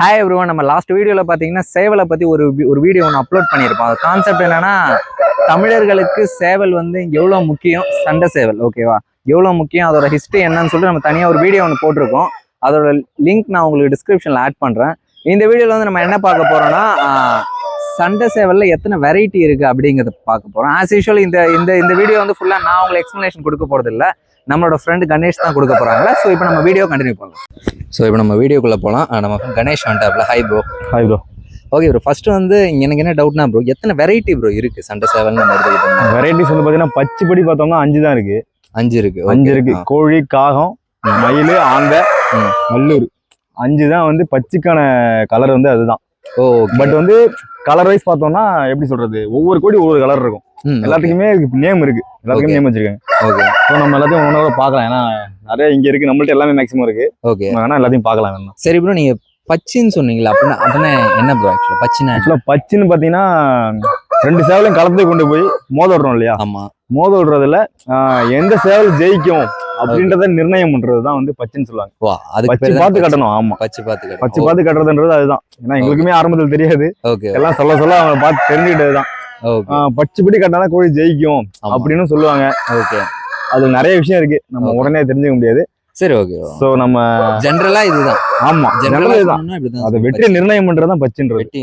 Hi everyone நம்ம last வீடியோவில் பார்த்தீங்கன்னா சேவலை பற்றி ஒரு ஒரு வீடியோ ஒன்று அப்லோட் பண்ணியிருப்போம். அது கான்செப்ட் என்னன்னா தமிழர்களுக்கு சேவல் வந்து எவ்வளோ முக்கியம்? சண்டை சேவல் ஓகேவா எவ்வளோ முக்கியம்? அதோட ஹிஸ்ட்ரி என்னன்னு சொல்லிட்டு நம்ம தனியாக ஒரு வீடியோ ஒன்று போட்டிருக்கோம். அதோட லிங்க் நான் உங்களுக்கு டிஸ்கிரிப்ஷனில் ஆட் பண்ணுறேன் இந்த வீடியோவில் வந்து நம்ம என்ன பார்க்க போகிறோம்னா சண்டை சேவலில் எத்தனை வெரைட்டி இருக்குது அப்படிங்கிறத பார்க்க போகிறோம் ஆஸ் யூஷுவல் இந்த இந்த இந்த வீடியோ வந்து ஃபுல்லாக நான் உங்களுக்கு எக்ஸ்ப்ளனேஷன் கொடுக்க போகிறதில்ல நம்மளோட ஃப்ரெண்டு கணேஷ் தான் கொடுக்க போகிறாங்க ஸோ இப்போ நம்ம வீடியோ கண்டினியூ பண்ணலாம். ஸோ இப்போ நம்ம வீடியோக்குள்ளே போகலாம் நம்ம Ganesh வந்துட்டாப்ல hi bro hi bro okay bro first வந்து எனக்கு என்ன டவுட்னா ப்ரோ எத்தனை வெரைட்டி ப்ரோ இருக்கு? சண்டை சேவல் நம்ம வெரைட்டிஸ் வந்து பாத்தீங்கன்னா பச்சைப்படி பார்த்தோம்னா அஞ்சு தான் இருக்கு. அஞ்சு இருக்கு. அஞ்சு. இருக்கு. கோழி காகம். மயில் ஆந்தை ம். நல்லூர் அஞ்சு தான் வந்து பச்சைக்கான கலர் வந்து அதுதான். ஓ பட் வந்து கலர் வைஸ் பார்த்தோம்னா எப்படி சொல்றது? ஒவ்வொரு கோடி ஒவ்வொரு கலர் இருக்கும். எல்லாத்துக்குமே நேம் இருக்கு. எல்லாத்துக்குமே. நேம் வச்சிருக்காங்க. ஓகே ஸோ நம்ம எல்லாத்தையும் ஒன்னோட பார்க்கலாம். ஏன்னா நிறைய இங்க இருக்கு. நம்மள்ட்ட எல்லாமே மேக்ஸிமம் இருக்கு. ஓகே வேணா எல்லாத்தையும் பார்க்கலாம் வேணா சரி ப்ரோ நீங்க பச்சின்னு சொன்னீங்களா அப்படின்னா அப்படின்னா என்ன ப்ரோ ஆக்சுவலா பச்சினா ஆக்சுவலா பச்சுன்னு பாத்தீங்கன்னா ரெண்டு சேவலையும் கலந்து கொண்டு போய் மோத விடுறோம் இல்லையா? ஆமா. மோத விடுறதுல எந்த சேவல் ஜெயிக்கும்? அப்படின்றத நிர்ணயம் பண்றது தான் வந்து பச்சுன்னு சொல்லுவாங்க. பச்சு பேர் பார்த்து கட்டணும் ஆமா. பச்சு பார்த்து பச்சு பார்த்து கட்டுறதுன்றது அதுதான். ஏன்னா எங்களுக்குமே ஆரம்பத்தில் தெரியாது. ஓகே. எல்லாம் சொல்ல சொல்ல அவங்க பார்த்து தெரிஞ்சுக்கிட்டதுதான். பச்சுப்படி கட்டினா கோழி ஜெயிக்கும் அப்படின்னு சொல்லுவாங்க. ஓகே. அது நிறைய விஷயம் இருக்கு. நம்ம. உடனே தெரிஞ்சுக்க முடியாது. சரி ஓகே. சோ நம்ம ஜென்ரலா இதுதான். ஆமா ஜென்ரலா இதுதான். அதை. வெற்றி நிர்ணயம் பண்றதுதான் பச்சுன்றது. வெட்டி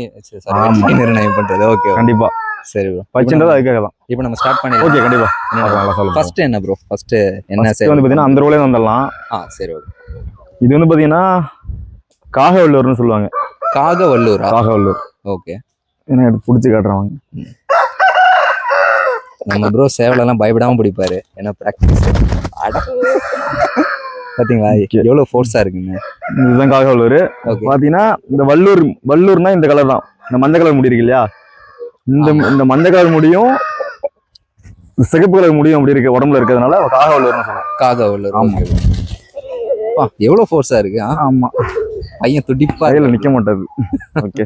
நிர்ணயம் பண்றது. ஓகே. கண்டிப்பா. சரி ப்ரோ பச்சுன்றது அதுக்காக தான். இப்போ நம்ம ஸ்டார்ட் பண்ணிடலாம். ஓகே கண்டிப்பா நல்லா சொல்லுங்க ஃபர்ஸ்ட் என்ன ப்ரோ ஃபர்ஸ்ட் என்ன வந்து பாத்தீங்கன்னா அந்த ரோலே வந்துடலாம். ஆ சரி ஓகே இது வந்து பாத்தீங்கன்னா காகவல்லூர்னு சொல்லுவாங்க. காகவல்லூரா? காகவல்லூர். ஓகே ஏன்னா எடுத்து பிடிச்சி காட்டுறாங்க நம்ம ப்ரோ சேவலெல்லாம் பயப்படாம பிடிப்பாரு. ஏன்னா ப்ராக்டிஸ் அட. பாத்தீங்களா? Okay. எவ்வளவு ஃபோர்ஸா இருக்குங்க. இதுதான் காகவல்லூர். ஓகே பாத்தீங்கன்னா இந்த வள்ளூர் வள்ளூர்னா இந்த கலர் தான். இந்த மஞ்சள் கலர் முடி இருக்கு இல்லையா? இந்த. இந்த மஞ்சள் கலர் முடியும் சிகப்பு கலர் முடியும் அப்படி இருக்கு உடம்புல இருக்கிறதுனால காகவல்லூர்னு சொல்லுவாங்க காகவல்லூர் ஆமா. ஓகே பா எவ்வளவு ஃபோர்ஸா இருக்கு? ஆமா. பையன் துடிப்பா கையில. நிக்க மாட்டாது. ஓகே.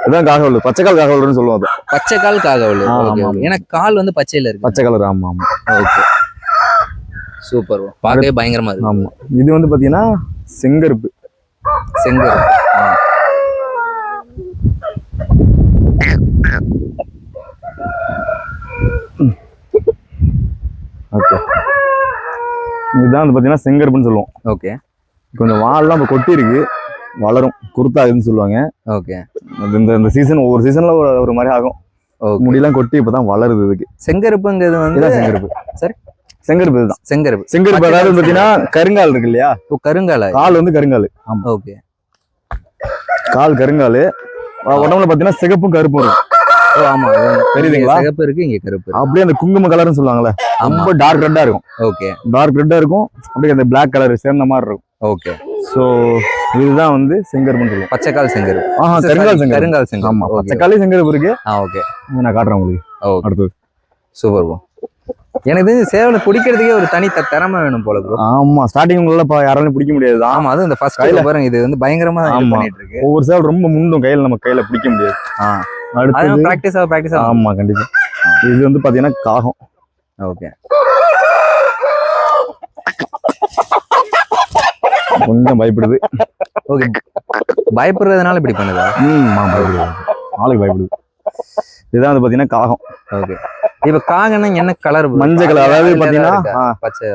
இதுதான் காகவல்லூர் பச்சை கால் காகவல்லூர்னு சொல்லுவோம் அது பச்சை கால் காகவல்லூர் ஏன்னா கால் வந்து பச்சையில இருக்கு. பச்சை கலர் ஆமா ஆமா. ஓகே. சூப்பர் பார்க்கவே பயங்கரமா இருக்கு. ஆமா. இது வந்து பாத்தீங்கன்னா செங்கருப்பு. செங்கல் ஓகே. இதுதான் வந்து பாத்தீங்கன்னா செங்கருப்புன்னு சொல்லுவோம். ஓகே. கொஞ்சம் வால்லாம் இப்போ கொட்டி இருக்கு வளரும் குருத்தாகுதுன்னு சொல்லுவாங்க. ஓகே. இந்த இந்த சீசன் ஒவ்வொரு சீசன்ல ஒரு ஒரு மாதிரி ஆகும். முடியெல்லாம் கொட்டி இப்பதான் வளருது இதுக்கு. செங்கருப்புங்கிறது வந்து செங்கருப்பு. சரி. செங்கருப்பு இதுதான். செங்கருப்பு. செங்கருப்பு அதாவது கலர் பாத்தீங்கன்னா கருங்கால் இருக்கு இல்லையா? ஓ கருங்கால? கால் வந்து கருங்கால். ஆமா. ஓகே. கால் கருங்கால். உடம்புல பாத்தீங்கன்னா சிகப்பும் கருப்பும் இருக்கும் ஓ ஆமா தெரியுதுங்களா? சிகப்பு இருக்கு இங்க கருப்பு அப்படியே அந்த குங்கும கலர்னு சொல்லுவாங்கல்ல ரொம்ப டார்க் ரெட்டா இருக்கும். ஓகே. டார்க் ரெட்டா இருக்கும் அப்படியே அந்த பிளாக் கலர் சேர்ந்த மாதிரி இருக்கும். ஓகே. ஸோ இதுதான் வந்து செங்கருப்புன்னு சொல்லுவோம். பச்சைக்கால் செங்கருப்பு ஆஹா கருங்கால் செங்கருப்பு கருங்கால் ஆமா பச்சைக்காலே செங்கருப்பு இருக்கு. ஆ ஓகே. நான் காட்டுறேன் உங்களுக்கு. ஓகே. அடுத்தது. Super bro. எனக்கு தெரிஞ்சு சேவலை பிடிக்கிறதுக்கே ஒரு தனி திறமை வேணும் போல ப்ரோ ஆமா ஸ்டார்டிங் உள்ள இப்ப யாராலையும் பிடிக்க முடியாது. ஆமா அது இந்த ஃபர்ஸ்ட் கையில- பாருங்க இது வந்து பயங்கரமா. பண்ணிட்டு இருக்கு. ஒவ்வொரு சேவல் ரொம்ப முண்டும் கையில நம்ம கையில பிடிக்க முடியாது. அது பிராக்டிஸ் ஆக பிராக்டிஸ் ஆகும் ஆமா கண்டிப்பா. இது வந்து பாத்தீங்கன்னா காகம். ஓகே. கொஞ்சம் பயப்படுது. ஓகே. பயப்படுறதுனால இப்படி பண்ணுதா? ம் ஆமா பயப்படுது. ஆளுக்கு பயப்படுது. இதுதான் வந்து பாத்தீங்கன்னா காகம். ஓகே. இப்ப காகன்னா என்ன கலர் மஞ்சள் கலர் அதாவது பாத்தீங்கன்னா பச்சை.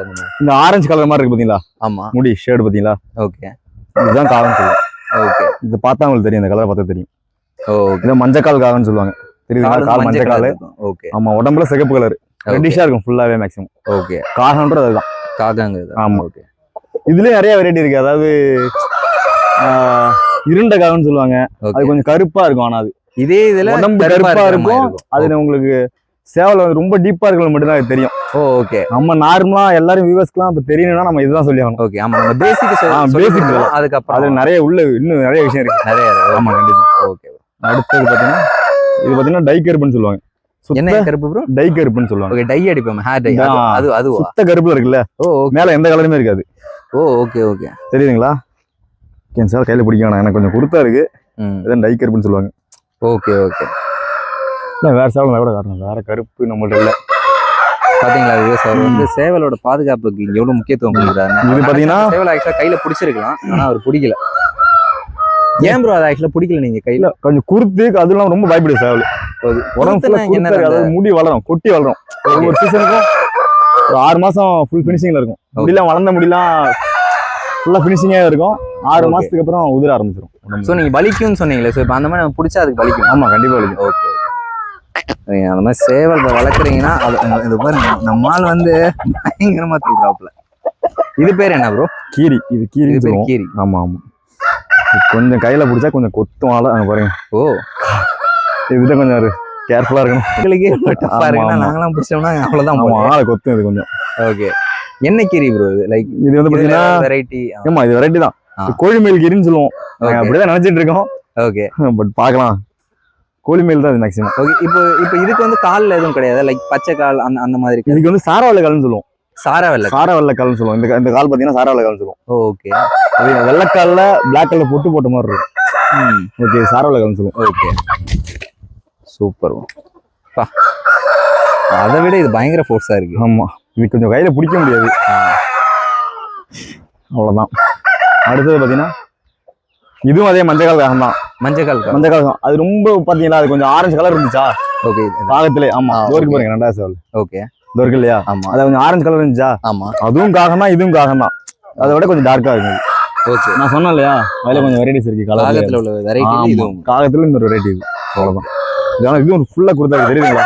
இந்த ஆரஞ்சு கலர் மாதிரி இருக்கு பாத்தீங்களா? ஆமா. முடி ஷேடு பாத்தீங்களா? ஓகே. இதுதான் காகம் சொல்லுவோம். ஓகே. இது பார்த்தா உங்களுக்கு தெரியும் இந்த கலரை பார்த்தா தெரியும். ஓகே. இதை மஞ்சக்கால் காகம்னு சொல்லுவாங்க. தெரியுதுங்களா? கால் மஞ்சள் கால் ஓகே. ஆமா உடம்புல சிகப்பு கலர் ரெட்டிஷா இருக்கும் ஃபுல்லாவே மேக்ஸிமம் ஓகே. காகம்ன்றது அதுதான். காகங்கிறது. ஆமா. ஓகே. இதுலயும் நிறைய வெரைட்டி இருக்கு. அதாவது இருண்ட காகம்னு சொல்லுவாங்க. அது கொஞ்சம் கருப்பா இருக்கும் ஆனா அது. இதே இதுல உடம்பு கருப்பா இருக்கும். அது உங்களுக்கு சேவல் வந்து ரொம்ப டீப்பா இருக்கிறது மட்டும்தான் அது தெரியும். ஓ ஓகே நம்ம நார்மலா எல்லாரும் வியூவர்ஸ்க்குலாம் இப்ப தெரியணும்னா நம்ம இதுதான் சொல்லி ஆகணும் ஓகே ஆமா நம்ம பேசிக் basic பேசிக். அதுக்கப்புறம் அதுல நிறைய உள்ள இன்னும் நிறைய விஷயம் இருக்கு. நிறைய ஆமா கண்டிப்பா. ஓகே அடுத்தது பாத்தீங்கன்னா இது பாத்தீங்கன்னா டை கருப்புன்னு சொல்லுவாங்க. என்ன கருப்பு ப்ரோ டை கருப்புன்னு சொல்லுவாங்க. ஓகே டை அடிப்போம். Hair dye. அது அதுவா சுத்த கருப்புல இருக்குல்ல? ஓ ஓகே மேல எந்த கலருமே இருக்காது. ஓ ஓகே ஓகே தெரியுதுங்களா? என் சார் கையில பிடிக்க வேணாம். எனக்கு கொஞ்சம் குருத்தா இருக்கு. ம். இதான் டை கருப்புன்னு சொல்லுவாங்க. ஓகே ஓகே இல்ல வேற சேவல் கூட காரணம் வேற கருப்பு நம்மள்ட்ட இல்ல. பாத்தீங்களா விவேஸ் அவர் வந்து சேவலோட பாதுகாப்புக்கு எவ்வளவு முக்கியத்துவம் கொடுக்குறாரு இது பாத்தீங்கன்னா சேவல் ஆக்சுவலா கையில பிடிச்சிருக்கலாம். ஆனா அவர் பிடிக்கல. ஏன்? ப்ரோ அது ஆக்சுவலா பிடிக்கல நீங்க கையில? கொஞ்சம் குருத்து அதெல்லாம் ரொம்ப பயப்படுது சேவல் உடம்பு குருத்துனா ஃபுல்லா என்ன அதாவது முடி வளரும் கொட்டி வளரும். ஒவ்வொரு சீசனுக்கும் ஒரு ஆறு மாசம் ஃபுல் ஃபினிஷிங்ல இருக்கும். முடியெல்லாம் வளர்ந்த முடியெல்லாம் ஃபுல்லா ஃபினிஷிங்கா இருக்கும். ஆறு Okay. மாசத்துக்கு அப்புறம் உதிர ஆரம்பிச்சிடும் உடம்பு. சோ நீங்க வலிக்கும்னு சொன்னீங்களே. சோ இப்போ அந்த மாதிரி நம்ம பிடிச்சா அதுக்கு வலிக்கும்? ஆமா கண்டிப்பா வலிக்கும். ஓகே. நீங்க அந்த மாதிரி சேவல் இப்ப வளர்க்குறீங்கன்னா அது இது பாருங்க நம்ம ஆள் வந்து பயங்கரமா தூக்குறாப்புல இது பேர் என்ன ப்ரோ கீரி. இது இது கீரின்னு பேர் கீரி. ஆமா ஆமா. இது கொஞ்சம் கையில பிடிச்சா கொஞ்சம் கொத்தும் ஆள அங்க பாருங்க. ஓ. இதுதான் கொஞ்சம் கேர்ஃபுல்லா இருக்கணும். எங்களுக்கே டஃபா ஆமா, இருக்குன்னா. நாங்களாம் பிடிச்சோம்னா அவ்வளவுதான் ஆமா ஆளை கொத்தும் இது கொஞ்சம். ஓகே என்ன கீரி ப்ரோ இது? லைக் இது வந்து பாத்தீங்கன்னா வெரைட்டி ஆமா இது வெரைட்டி தான். கோழிமேல் கீரின்னு சொல்லுவோம். அப்படிதான் நினைச்சிட்டு இருக்கோம். ஓகே பட் பார்க்கலாம். கோழிமேல் தான் இது மேக்ஸிமம் ஓகே இப்போ இப்போ இதுக்கு வந்து கால்ல எதுவும் கிடையாது. லைக் பச்சை கால் அந்த அந்த மாதிரி இதுக்கு வந்து சாரவல்ல கால்னு சொல்லுவோம். சாரா வெள்ளை சாரவல்ல கால்னு சொல்லுவோம். இந்த இந்த கால் பாத்தீங்கன்னா சாரவல்ல கால்னு சொல்லுவோம். ஓகே அது வெள்ளைக்கால்ல பிளாக் கலர் பொட்டு போட்ட மாதிரி இருக்கும். ஓகே சாரவல்ல கால்னு சொல்லுவோம். ஓகே சூப்பர் பா. அதை விட இது பயங்கர ஃபோர்ஸா இருக்கு. ஆமா. இது கொஞ்சம் கையில பிடிக்க முடியாது. அவ்வளவுதான். அடுத்தது பாத்தீங்கன்னா இதுவும் அதே மஞ்சள் கால் காகம் தான் மஞ்சள் கால் மஞ்சள் கால் காகம். அது ரொம்ப பாத்தீங்கன்னா அது கொஞ்சம் ஆரஞ்சு கலர் இருந்துச்சா? ஓகே காகத்திலே ஆமா. okay. பாருங்க ரெண்டாவது சேவல் ஓகே இது இருக்கு இல்லையா? ஆமா. அது கொஞ்சம் ஆரஞ்சு கலர் இருந்துச்சா? ஆமா. அதுவும் காகம் தான் இதுவும் காகம் தான் அதை விட கொஞ்சம் டார்க்கா இருக்கும் இது. ஓகே நான் சொன்னேன் இல்லையா? அதுல கொஞ்சம் வெரைட்டிஸ் இருக்கு கலர் காகத்துல உள்ள வெரைட்டி இதுவும் காகத்துல இந்த வெரைட்டி இது. அவ்வளவுதான். இதனால இதுவும் ஃபுல்லா இருக்கு. தெரியுதுங்களா?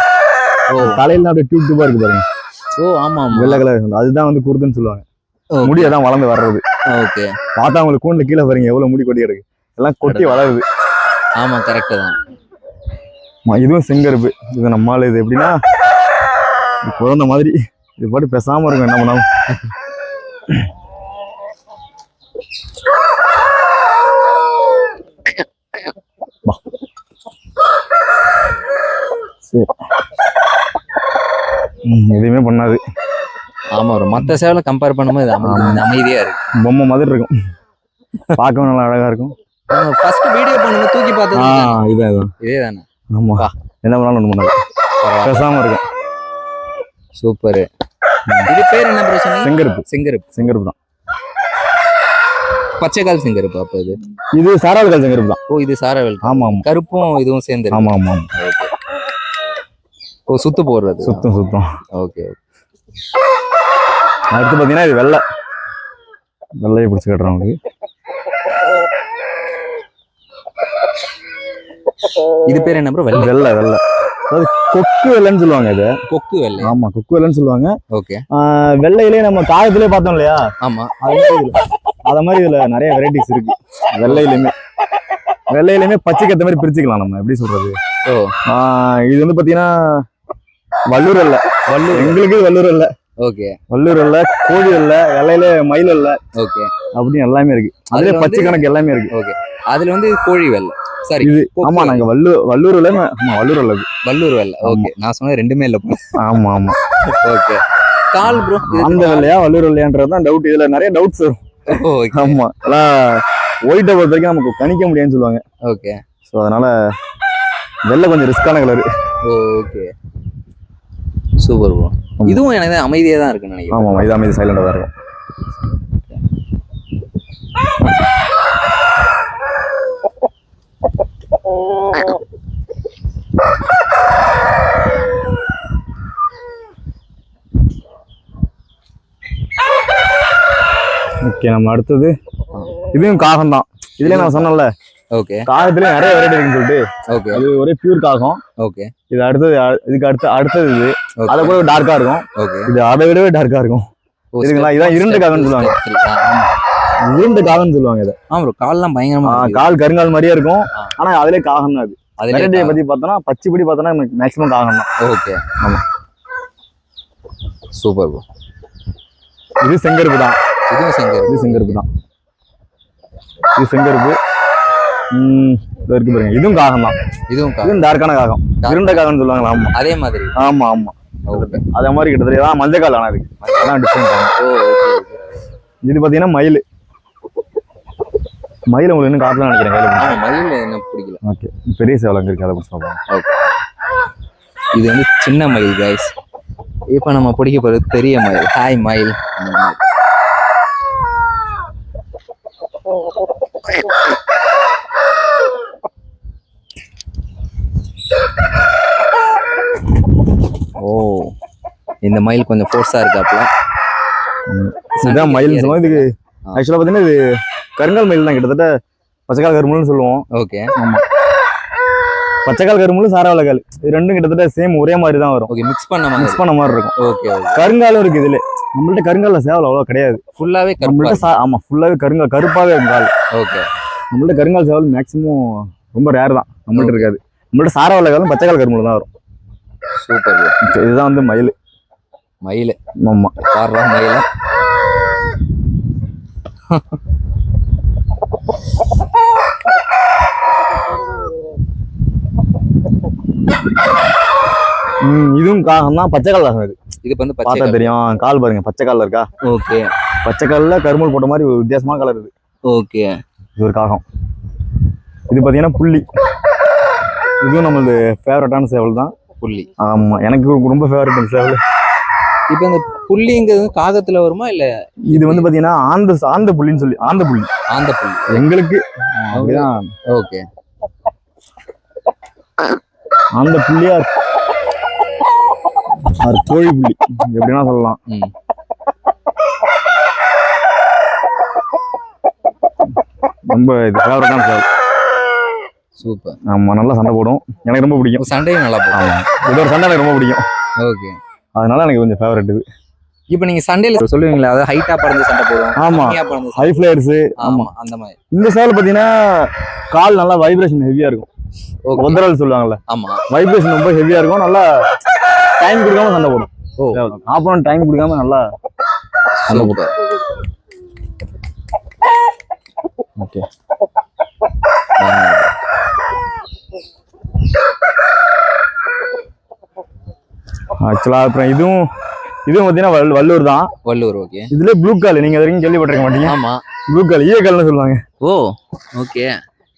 ஓ. தலையில அப்படியே டியூப் டியூபா இருக்கு பாருங்க. ஓ ஆமா வெள்ளை கலர் அதுதான் வந்து குருத்துன்னு சொல்லுவாங்க. Okay. முடி அதான் வளர்ந்து வர்றது. ஓகே. பார்த்தா அவங்களுக்கு கூண்டுல கீழே பாருங்க எவ்வளவு முடி கொட்டி இருக்கு எல்லாம் கொட்டி வளருது. ஆமா கரெக்ட் தான். இதுவும் செங்கருப்பு. இது நம்மால இது எப்படின்னா குழந்த மாதிரி. இது பாட்டு பேசாம இருக்கும் என்ன பண்ணாலும். சரி. எதுவுமே பண்ணாது. ஆமா ஒரு மத்த சேவலை கம்பேர் பண்ணும்போது இது. அமைதியா இருக்கு. பொம்மை மாதிரி இருக்கும். பார்க்கவும் நல்லா அழகா இருக்கும். ஃபர்ஸ்ட் வீடியோ பண்ணும்போது தூக்கி பார்த்தது? இதான் இதான் இதே தானே. ஆமா. என்ன பண்ணாலும் ஒண்ணு பண்ணாது. பேசாம இருக்கும். சூப்பர். இது பேர் என்ன ப்ரோ சொன்னீங்க? செங்கருப்பு. செங்கருப்பு. செங்கருப்பு தான். பச்சை கால் செங்கருப்பு அப்ப இது? இது சாராவல்கால் செங்கருப்பு தான். ஓ இது சாரவேல். ஆமா ஆமா. கருப்பும் இதுவும் சேர்ந்து ஆமா ஆமா ஆமா. ஓ சுத்து போடுறது. சுத்தம் சுத்தம். ஓகே. அடுத்து பாத்தீங்கன்னா இது வெள்ளை. வெள்ளையை பிடிச்சி கட்டுறோம் உங்களுக்கு. இது பேர் என்ன ப்ரோ வெள்ளை. வெள்ளை வெள்ளை. அதாவது கொக்கு வெள்ளைன்னு சொல்லுவாங்க இது. கொக்கு வெள்ளை. ஆமா கொக்கு வெள்ளைன்னு சொல்லுவாங்க. ஓகே. வெள்ளையிலே நம்ம காகத்திலே பார்த்தோம் இல்லையா? ஆமா. அது மாதிரி இதுல. அத மாதிரி இதுல நிறைய வெரைட்டிஸ் இருக்கு. வெள்ளையிலுமே. வெள்ளையிலுமே பச்சைக்கு ஏத்த மாதிரி பிரிச்சுக்கலாம் நம்ம. எப்படி சொல்றது? ஓ. இது வந்து பாத்தீங்கன்னா வள்ளூர் வெள்ளை. வள்ளூர் எங்களுக்கு வள்ளூர் வெள்ளை. ஓகே. வள்ளூர் வெள்ளை கோழி வெள்ளை வெள்ளையில மயில் வெள்ளை ஓகே. அப்படின்னு எல்லாமே இருக்கு. அதுல பச்சை கணக்கு எல்லாமே இருக்கு. ஓகே. அதுல வந்து கோழி வெள்ளை சாரி இது ஆமா நாங்க வள்ளூர் வெள்ளை ஆமா வள்ளூர் வெள்ளை. வள்ளூர் வெள்ளை ஓகே. நான் சொன்னது ரெண்டுமே இல்ல ஆமா ஆமா. ஓகே. கால் ப்ரோ அந்த வெள்ளையா வள்ளூர் வெள்ளையான்றது தான் டவுட் இதுல நிறைய டவுட்ஸ் வரும். ஆமா. எல்லாம் ஒயிட்டை பொறுத்த வரைக்கும் நமக்கு கணிக்க முடியாதுன்னு சொல்லுவாங்க. ஓகே. ஸோ அதனால வெள்ளை கொஞ்சம் ரிஸ்கான கலர் ஓகே சூப்பர் ப்ரோ இதுவும் எனக்கு அமைதியா தான் இருக்குன்னு நினைக்கிறேன். ஆமா ஆமா இது அமைதி சைலண்டா தான் இருக்கும். ஓகே நம்ம அடுத்தது. இதுவும் காகம் தான் இதுல நான் சொன்னேன்ல ஓகே காகத்துல நிறைய வெரைட்டி இருக்குன்னு சொல்லிட்டு ஓகே அது ஒரே பியூர் காகம். ஓகே இது அடுத்தது இதுக்கு அடுத்து அடுத்தது இது. அதை கூட டார்க்கா இருக்கும். ஓகே இது அதை விடவே டார்க்கா இருக்கும். இதுங்களா? இதான் இருண்ட காகம்னு சொல்லுவாங்க. இருண்டு காகம்னு சொல்லுவாங்க இதை. ஆமா ப்ரோ கால்லாம் பயங்கரமா. கால் கருங்கால் மாதிரியே இருக்கும். ஆனா அதுலயே காகம் தான் அது. வெரைட்டியை பத்தி பார்த்தோம்னா பச்சைப்படி பார்த்தோம்னா மேக்ஸிமம் காகம் தான். ஓகே ஆமா. சூப்பர் ப்ரோ இது செங்கருப்பு தான். இதுவும் செங்கல் இது செங்கருப்பு தான். இது செங்கருப்பு. இருக்கு பாருங்க. இதுவும் காகம். தான் இதுவும் இதுவும் டார்க்கான காகம். இருண்ட காகம்னு சொல்லுவாங்களா? ஆமா. அதே மாதிரி. ஆமா ஆமா. அதே மாதிரி கிட்டத்தட்ட அதான் மஞ்சள் கால் ஆனா இருக்கு. அதான் டிஃப்ரெண்ட் இது பாத்தீங்கன்னா மயில். மயில் உங்களுக்கு இன்னும் காட்டலாம் நினைக்கிறேன் மயில் என்ன பிடிக்கல. ஓகே பெரிய சேவலங்க இருக்கு அதை பிடிச்சி ஓகே இது வந்து சின்ன மயில் கைஸ் இப்போ நம்ம பிடிக்க போறது பெரிய மயில். ஹாய் மயில் அந்த மாதிரி. இந்த மயில் கொஞ்சம் ஃபோர்ஸா இருக்காப்ல இதுதான் மயில் சொல்லுவோம் இதுக்கு. ஆக்சுவலாக பார்த்தீங்கன்னா இது கருங்கால் மயில் தான் கிட்டத்தட்ட பச்சைக்கால் கருமுல்னு சொல்லுவோம். ஓகே. பச்சைக்கால் கருமுள் சாராவளக்கால் இது ரெண்டும் கிட்டத்தட்ட சேம் ஒரே மாதிரி தான் வரும். ஓகே மிக்ஸ் பண்ண மிக்ஸ் பண்ண மாதிரி இருக்கும். ஓகே கருங்காலும் இருக்கு இதுல. நம்மள்ட்ட கருங்கால சேவல் அவ்வளோ கிடையாது. ஃபுல்லாவே கருப்பா நம்மள்ட்ட சா ஆமா ஃபுல்லாவே கருங்கால் கருப்பாவே இருக்கும் கால். ஓகே நம்மள்ட்ட கருங்கால் சேவல் மேக்ஸிமம் ரொம்ப ரேர் தான். நம்மள்ட்ட இருக்காது. நம்மள்ட்ட சாராவளக்காலும் பச்சைக்கால் கருமுள் தான் வரும். சூப்பர் இதுதான் வந்து மயில். மயில். ஆமா பாடுறா மயில. ம், இதுவும் காகம் தான் பச்சைக்கால் காகம் இது. இது வந்து பார்த்தா பச்சை தெரியும். கால் பாருங்க பச்சை கால்ல இருக்கா? ஓகே. பச்சை கால்ல கருமல் போட்ட மாதிரி ஒரு வித்தியாசமான கலர் இது. ஓகே. இது ஒரு காகம். இது பார்த்தீங்கன்னா புள்ளி. இதுவும் நம்மளது ஃபேவரட்டான சேவல் தான். புள்ளி. ஆமா எனக்கு ரொம்ப ஃபேவரட் அந்த சேவல். இப்போ இந்த புள்ளிங்கிறது காகத்துல வருமா இல்ல இது வந்து பாத்தீங்கன்னா ஆந்த ஆந்த புள்ளின்னு சொல்லி ஆந்த புள்ளி. ஆந்த புள்ளி. எங்களுக்கு அப்படிதான். ஓகே. ஆந்த புள்ளியா அது கோழி புள்ளி எப்படின்னா சொல்லலாம். ரொம்ப இது ஃபேவரட்டான சேவல் சூப்பர். ஆமா நல்லா சண்டை போடும். எனக்கு ரொம்ப பிடிக்கும். சண்டையும் நல்லா ஆமா. இது ஒரு சண்டை எனக்கு ரொம்ப பிடிக்கும். ஓகே. அதனால எனக்கு கொஞ்சம் ஃபேவரட் இது. இப்போ நீங்க சண்டையில சொல்லுவீங்களா அதாவது ஹைட்டா பறந்து சண்டை போடுவோம் ஆமா. ஹை ஃபிளேயர்ஸ் ஆமா அந்த மாதிரி. இந்த சேவல் பாத்தீங்கன்னா கால் நல்லா வைப்ரேஷன் ஹெவியா இருக்கும். ஒந்தரல் சொல்லுவாங்கல்ல. ஆமா. வைப்ரேஷன் ரொம்ப ஹெவியா இருக்கும் நல்லா டைம் கொடுக்காம சண்டை போடும். ஓ. ஆப்போனன்ட் டைம் கொடுக்காம நல்லா சண்டை போடும். ஓகே ஆக்சுவலா அப்புறம் இதுவும் இதுவும் பார்த்தீங்கன்னா வல் வல்லூர் தான். வள்ளூர் ஓகே இதுல ப்ளூ கால் நீங்க வரைக்கும் கேள்விப்பட்டிருக்க மாட்டீங்க. ஆமா. ப்ளூ கால் ஈயக்கால்னு சொல்லுவாங்க. ஓ ஓகே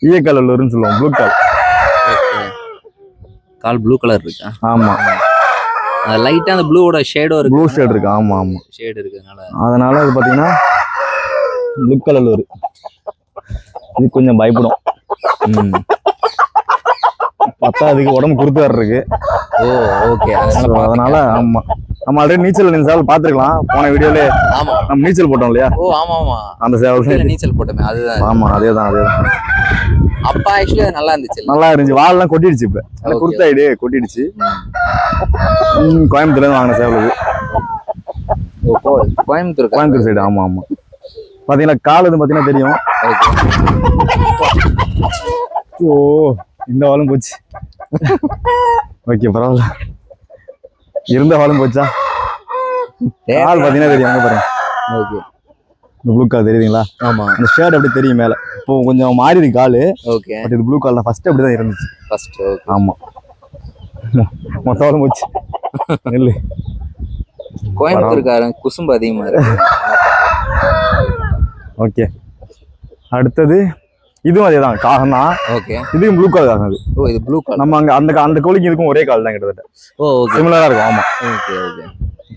ஈயக்கால் வல்லூர்னு சொல்லுவோம் ப்ளூ கால் கால் ப்ளூ கலர் இருக்கா? ஆமா. லைட்டா அந்த ப்ளூவோட ஷேடோ இருக்கு? ப்ளூ ஷேட் இருக்கு ஆமா ஆமா. ஷேட் இருக்கிறதுனால அதனால அது பாத்தீங்கன்னா ப்ளூ கலர் இது கொஞ்சம் பயப்படும். அதுக்கு உடம்பு குறுத்து வர இருக்கு ஓ ஓகே அதனால. ஆமா. நம்ம ஆல்ரெடி நீச்சல் நீங்க சேவல் பார்த்துருக்கலாம் போன வீடியோல ஆமா. நம்ம நீச்சல் போட்டோம் இல்லையா? ஓ ஆமா ஆமா அந்த சேவல் நீச்சல் போட்டோமே அதுதான். ஆமா அதே தான் அதே தான் அப்பா ஆக்சுவலி அது நல்லா இருந்துச்சு. நல்லா இருந்துச்சு. வால்லாம் கொட்டிடுச்சு இப்ப. Okay. குருத்தாயிடு கொட்டிடுச்சு. கோயம்புத்தூர்ல இருந்து வாங்கின சேவல் கோயம்புத்தூர் கோயம்புத்தூர் சைடு ஆமா ஆமா. பாத்தீங்கன்னா கால் இது பாத்தீங்கன்னா தெரியும். ஓ இந்த வாலும் போச்சு. ஓகே பரவாயில்ல. இருந்த வாலும் போச்சா? கால் பாத்தீங்கன்னா தெரியும் அங்க பாருங்க. ஓகே. இந்த ப்ளூ கால் தெரியுதுங்களா? ஆமா. அந்த ஷேட் அப்படி தெரியும் மேல. இப்போ கொஞ்சம் மாறி இருக்கு காலு. ஓகே. பட் இது ப்ளூ கால் ஃபர்ஸ்ட் அப்படிதான் இருந்துச்சு. ஃபர்ஸ்ட் ஆமா. மொத்த வாலும் போச்சு. நெல்லு கோயம்புத்தூர்காரன் குசும்பு அதிகமா இருக்கு. ஓகே. அடுத்தது இதுவும் அதே தான் காகம் தான் ஓகே இதுவும் ப்ளூ கால் காகம் அது. ஓ இது ப்ளூ கலர் நம்ம அங்க அந்த அந்த கோழிக்கு இதுக்கும் ஒரே கால் தான் கிட்டத்தட்ட. ஓ ஓகே சிமிலரா இருக்கும் ஆமா. ஓகே ஓகே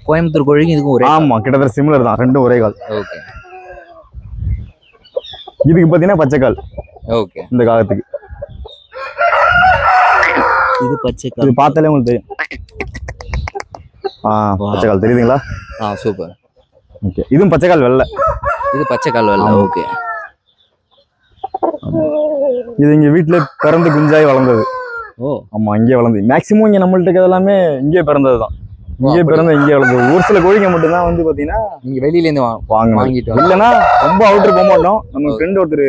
கோயம்புத்தூர் கோழிக்கும் இதுக்கும் ஒரே ஆமா கிட்டத்தட்ட சிமிலர் தான் ரெண்டும் ஒரே கால் ஓகே இதுக்கு பாத்தீங்கன்னா பச்சை கால் ஓகே இந்த காகத்துக்கு இது பச்சை இது பார்த்தாலே உங்களுக்கு தெரியும். ஆ பச்சை கால் தெரியுதுங்களா? ஆ சூப்பர் ஓகே இதுவும் பச்சை கால் வெள்ளை. இது பச்சை கால் வெள்ள ஓகே இது இங்க வீட்டுல பிறந்து குஞ்சாய் வளர்ந்தது. ஓ. ஆமா இங்கே வளர்ந்து. மேக்சிமம் இங்க நம்மள்ட்ட எல்லாமே இங்கே பிறந்தது தான் இங்கே. பிறந்த இங்கே வளர்ந்தது. ஒரு சில கோழிங்க மட்டும்தான் வந்து பாத்தீங்கன்னா நீங்க வெளியில இருந்து வா- வாங்கணும் வாங்கிட்டு இல்லைன்னா ரொம்ப அவுட்டர் போக மாட்டோம். நம்ம ஃப்ரெண்ட் ஒருத்தர்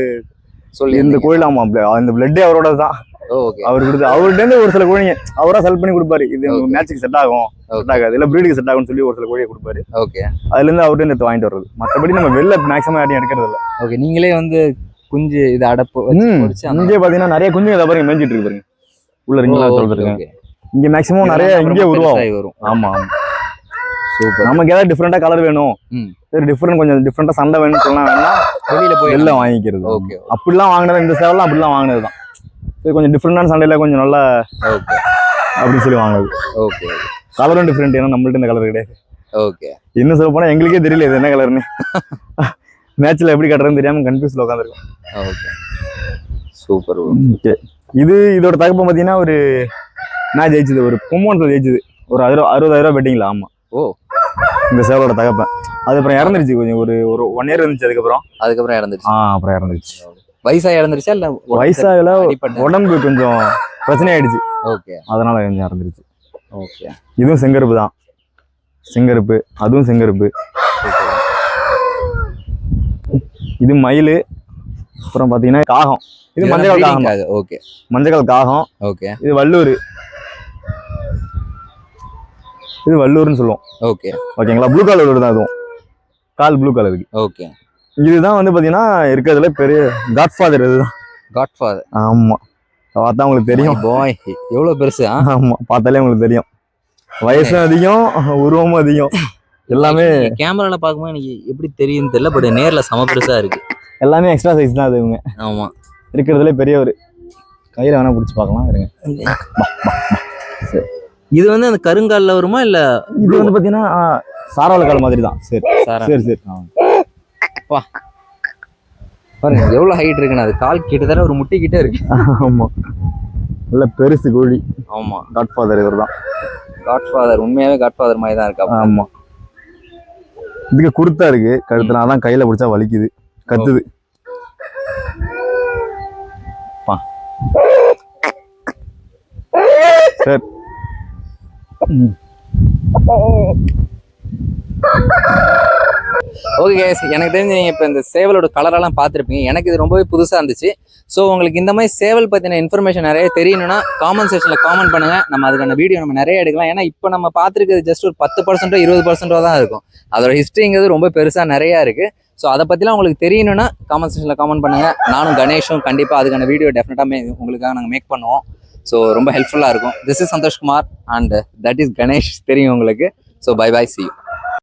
சொல்லி இந்த கோயில் ஆமா bl- அந்த பிளட்டே அவரோட தான் ஓகே அவர் கொடுத்து அவர்கிட்ட ஒரு சில கோழிங்க அவரா செல் பண்ணி கொடுப்பாரு. இது. மேட்சுக்கு செட் ஆகும் செட் ஆகாது. இல்ல பிரீடுக்கு செட் ஆகும்னு சொல்லி ஒரு சில கோழியை கொடுப்பாரு. ஓகே அதுல இருந்து அவர்கிட்ட வாங்கிட்டு வர்றது. மத்தபடி நம்ம வெளில மேக்ஸிமம் யாரையும் எடுக்கிறது இல்ல ஓகே நீங்களே வந்து குஞ்சு இது அடப்பு இங்கே பாத்தீங்கன்னா நிறைய குஞ்சுங்க இதை பாருங்க மேய்ஞ்சிட்டு இருக்கு பாருங்க. உள்ள ரிங்களா சொல்றது. இங்க மேக்ஸிமம் நிறைய இங்கே உருவாகும். வரும். ஆமா ஆமா. சூப்பர். நமக்கு ஏதாவது டிஃப்ரெண்டா கலர் வேணும். சரி டிஃப்ரெண்ட் கொஞ்சம் டிஃப்ரெண்டா சண்டை வேணும்னு சொன்னா வேணா வெளியில போய் வெளில வாங்கிக்கிறது. ஓகே அப்படிலாம் வாங்கினது இந்த சேவலாம் அப்படிலாம் வாங்கினது தான். சரி கொஞ்சம் டிஃப்ரெண்டான சண்டையில கொஞ்சம் நல்லா ஓகே. அப்படின்னு சொல்லி வாங்கினது. ஓகே கலரும் டிஃப்ரெண்ட் ஏன்னா நம்மள்ட்ட இந்த கலர் கிடையாது. ஓகே. இன்னும் சொல்ல போனா எங்களுக்கே தெரியல இது என்ன கலர்னு மேட்ச்ல எப்படி கட்டுறதுன்னு தெரியாம கன்ஃபியூஸ்ல உட்காந்துருக்கோம் ஓகே சூப்பர் ஓகே. இது இதோட தகப்பம் பார்த்தீங்கன்னா ஒரு மேட்ச் ஜெயிச்சது ஒரு பொம்மோன்ல ஜெயிச்சது. ஒரு அறுபது அறுபதாயிரம் பெட்டிங்களா ஆமா. ஓ. இந்த சேவலோட தகப்பேன். அது அப்புறம் இறந்துருச்சு கொஞ்சம் ஒரு ஒரு ஒன் இயர் இருந்துச்சு அதுக்கப்புறம். அதுக்கப்புறம் இறந்துருச்சு. ஆ அப்புறம் இறந்துருச்சு. வயசா இறந்துருச்சா இல்ல வயசாகல உடம்பு கொஞ்சம் பிரச்சனை ஆயிடுச்சு ஓகே அதனால கொஞ்சம் இறந்துருச்சு. ஓகே இதுவும் செங்கருப்பு தான். செங்கருப்பு அதுவும் செங்கருப்பு. இது மயில் அப்புறம் பார்த்தீங்கன்னா காகம். இது மஞ்சள் காகம். ஓகே மஞ்சள் காகம். ஓகே இது வள்ளூர். இது வள்ளூர்னு சொல்லுவோம். ஓகே ஓகேங்களா ப்ளூ கலர் தான் அதுவும். கால் ப்ளூ கலருக்கு ஓகே இதுதான் வந்து பார்த்தீங்கன்னா இருக்கிறதுல பெரிய காட்ஃபாதர் இதுதான். காட்ஃபாதர் ஆமாம் பார்த்தா உங்களுக்கு தெரியும். பாய் எவ்வளவு பெருசு? ஆமாம் பார்த்தாலே உங்களுக்கு தெரியும். வயசும் அதிகம் உருவமும் அதிகம். எல்லாமே கேமரால பார்க்கும்போது எனக்கு எப்படி தெரியும்னு தெரியல பட் நேர்ல சம பெருசா இருக்கு. எல்லாமே எக்ஸ்ட்ரா சைஸ் தான் அது இவங்க. ஆமா. இருக்கிறதுலே பெரியவர். கையில் வேணா பிடிச்சி பார்க்கலாம் இருங்க. இது வந்து அந்த கருங்கால்ல வருமா இல்ல இது வந்து பார்த்தீங்கன்னா சாரவல கால் மாதிரி தான். சரி சாரா. சரி சரி. ஆ. பாருங்க எவ்வளவு ஹைட் இருக்குன்னு அது கால் கிட்டத்தட்ட ஒரு முட்டி கிட்ட இருக்கு. ஆமாம் நல்ல பெருசு கோழி. ஆமா. காட்ஃபாதர் இவர் தான் காட்ஃபாதர் உண்மையாவே காட்ஃபாதர் மாதிரி தான் இருக்கா ஆமாம் இதுக்கு குருத்தா இருக்கு. கழுத்துல அதான் கையில் பிடிச்சா வலிக்குது. கத்துது. பா. சரி. ஓகே கேஸ் எனக்கு தெரிஞ்சு நீங்கள் இப்போ இந்த சேவலோட கலரெல்லாம் பார்த்துருப்பீங்க. எனக்கு இது ரொம்பவே புதுசாக இருந்துச்சு. ஸோ உங்களுக்கு இந்த மாதிரி சேவல் பற்றின இன்ஃபர்மேஷன் நிறைய தெரியணும்னா காமெண்ட் செக்ஷனில் காமெண்ட் பண்ணுங்கள் நம்ம அதுக்கான வீடியோ நம்ம நிறைய எடுக்கலாம். ஏன்னா இப்போ நம்ம பார்த்துருக்கிறது ஜஸ்ட் ஒரு பத்து பர்சன்டோ இருபது பர்சன்டோ தான் இருக்கும். அதோட ஹிஸ்ட்ரிங்கிறது ரொம்ப பெருசாக நிறையா இருக்குது ஸோ அதை பற்றிலாம் உங்களுக்கு தெரியணும்னா காமெண்ட் செக்ஷனில் காமெண்ட் பண்ணுங்கள் நானும் கணேஷும் கண்டிப்பாக அதுக்கான வீடியோ டெஃபினட்டாக மே உங்களுக்காக நாங்கள் மேக் பண்ணுவோம். ஸோ ரொம்ப ஹெல்ப்ஃபுல்லாக இருக்கும். This is Santhoshkumar and that is Ganesh தெரியும் உங்களுக்கு. So bye bye see you